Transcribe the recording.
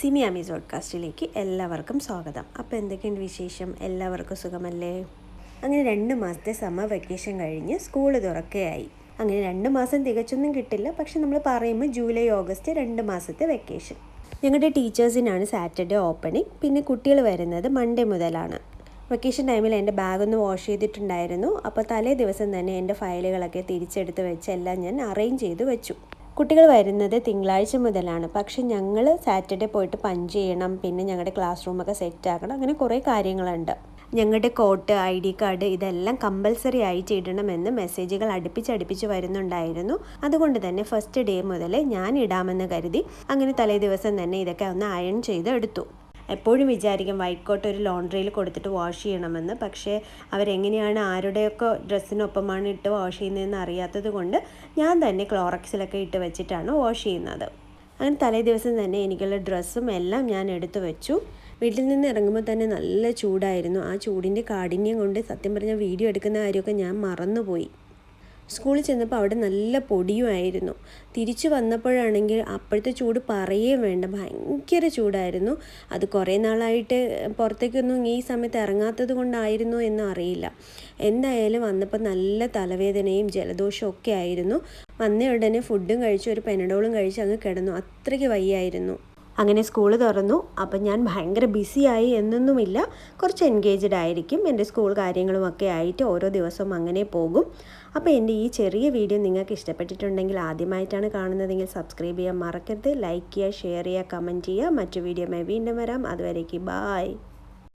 സിമി അമി പോഡ്കാസ്റ്റിലേക്ക് എല്ലാവർക്കും സ്വാഗതം. അപ്പോൾ എന്തൊക്കെയുണ്ട് വിശേഷം? എല്ലാവർക്കും സുഖമല്ലേ? അങ്ങനെ രണ്ട് മാസത്തെ സമ്മർ വെക്കേഷൻ കഴിഞ്ഞ് സ്കൂൾ തുറക്കുകയായി. അങ്ങനെ രണ്ട് മാസം തികച്ചൊന്നും കിട്ടില്ല. പക്ഷെ നമ്മൾ പറയുമ്പോൾ ജൂലൈ ഓഗസ്റ്റ് രണ്ട് മാസത്തെ വെക്കേഷൻ. ഞങ്ങളുടെ ടീച്ചേഴ്സിനാണ് സാറ്റർഡേ ഓപ്പണിംഗ്. പിന്നെ കുട്ടികൾ വരുന്നത് മൺഡേ മുതലാണ്. വെക്കേഷൻ ടൈമിൽ എന്റെ ബാഗൊന്ന് വാഷ് ചെയ്തിട്ടുണ്ടായിരുന്നു. അപ്പോൾ തലേ ദിവസം തന്നെ എന്റെ ഫയലുകളൊക്കെ തിരിച്ചെടുത്ത് വെച്ച് എല്ലാം ഞാൻ അറേഞ്ച് ചെയ്ത് വെച്ചു. കുട്ടികൾ വരുന്നത് തിങ്കളാഴ്ച മുതലാണ്. പക്ഷെ ഞങ്ങൾ സാറ്റർഡേ പോയിട്ട് പഞ്ച് ചെയ്യണം. പിന്നെ ഞങ്ങളുടെ ക്ലാസ് റൂമൊക്കെ സെറ്റ് ആക്കണം അങ്ങനെ കുറേ കാര്യങ്ങളുണ്ട്. ഞങ്ങളുടെ കോട്ട് ഐ ഡി കാർഡ് ഇതെല്ലാം കമ്പൽസറി ആയിട്ട് ഇടണമെന്ന് മെസ്സേജുകൾ അടുപ്പിച്ചടുപ്പിച്ച് വരുന്നുണ്ടായിരുന്നു. അതുകൊണ്ട് തന്നെ ഫസ്റ്റ് ഡേ മുതൽ ഞാൻ ഇടാമെന്ന് കരുതി അങ്ങനെ തലേ ദിവസം തന്നെ ഇതൊക്കെ ഒന്ന് അയൺ ചെയ്ത് എടുത്തു എപ്പോഴും വിചാരിക്കും വൈറ്റ് കോട്ട് ഒരു ലോണ്ട്രിയിൽ കൊടുത്തിട്ട് വാഷ് ചെയ്യണമെന്ന്. പക്ഷേ അവരെങ്ങനെയാണ് ആരുടെയൊക്കെ ഡ്രസ്സിനൊപ്പമാണ് ഇട്ട് വാഷ് ചെയ്യുന്നതെന്ന് അറിയാത്തത് കൊണ്ട് ഞാൻ തന്നെ ക്ലോറക്സിലൊക്കെ ഇട്ട് വെച്ചിട്ടാണ് വാഷ് ചെയ്യുന്നത്. അങ്ങനെ തലേ ദിവസം തന്നെ എനിക്കുള്ള ഡ്രസ്സും എല്ലാം ഞാൻ എടുത്തു വെച്ചു. വീട്ടിൽ നിന്ന് ഇറങ്ങുമ്പോൾ തന്നെ നല്ല ചൂടായിരുന്നു. ആ ചൂടിന്റെ കാഠിന്യം കൊണ്ട് സത്യം പറഞ്ഞാൽ വീഡിയോ എടുക്കുന്ന കാര്യമൊക്കെ ഞാൻ മറന്നുപോയി. സ്കൂളിൽ ചെന്നപ്പോൾ അവിടെ നല്ല പൊടിയുമായിരുന്നു. തിരിച്ചു വന്നപ്പോഴാണെങ്കിൽ അപ്പോഴത്തെ ചൂട് പറയേ വേണ്ട. ഭയങ്കര ചൂടായിരുന്നു. അത് കുറേ നാളായിട്ട് പുറത്തേക്കൊന്നും ഈ സമയത്ത് ഇറങ്ങാത്തത് കൊണ്ടായിരുന്നു എന്ന് അറിയില്ല. എന്തായാലും വന്നപ്പോൾ നല്ല തലവേദനയും ജലദോഷവും ഒക്കെ ആയിരുന്നു. വന്ന ഉടനെ ഫുഡും കഴിച്ചു ഒരു പെനഡോളും കഴിച്ച് അങ്ങ് കിടന്നു. അത്രയ്ക്ക് വയ്യായിരുന്നു. അങ്ങനെ സ്കൂൾ തുറന്നു. അപ്പം ഞാൻ ഭയങ്കര ബിസിയായി എന്നൊന്നുമില്ല. കുറച്ച് എൻഗേജ്ഡ് ആയിരിക്കും. എന്റെ സ്കൂൾ കാര്യങ്ങളുമൊക്കെ ആയിട്ട് ഓരോ ദിവസവും അങ്ങനെ പോകും. അപ്പോൾ എന്റെ ഈ ചെറിയ വീഡിയോ നിങ്ങൾക്ക് ഇഷ്ടപ്പെട്ടിട്ടുണ്ടെങ്കിൽ ആദ്യമായിട്ടാണ് കാണുന്നതെങ്കിൽ സബ്സ്ക്രൈബ് ചെയ്യാൻ മറക്കരുത്. ലൈക്ക് ചെയ്യുക ഷെയർ ചെയ്യുക കമന്റ് ചെയ്യുക. മറ്റു വീഡിയോ വീണ്ടും വരാം. അതുവരേക്ക് ബായ്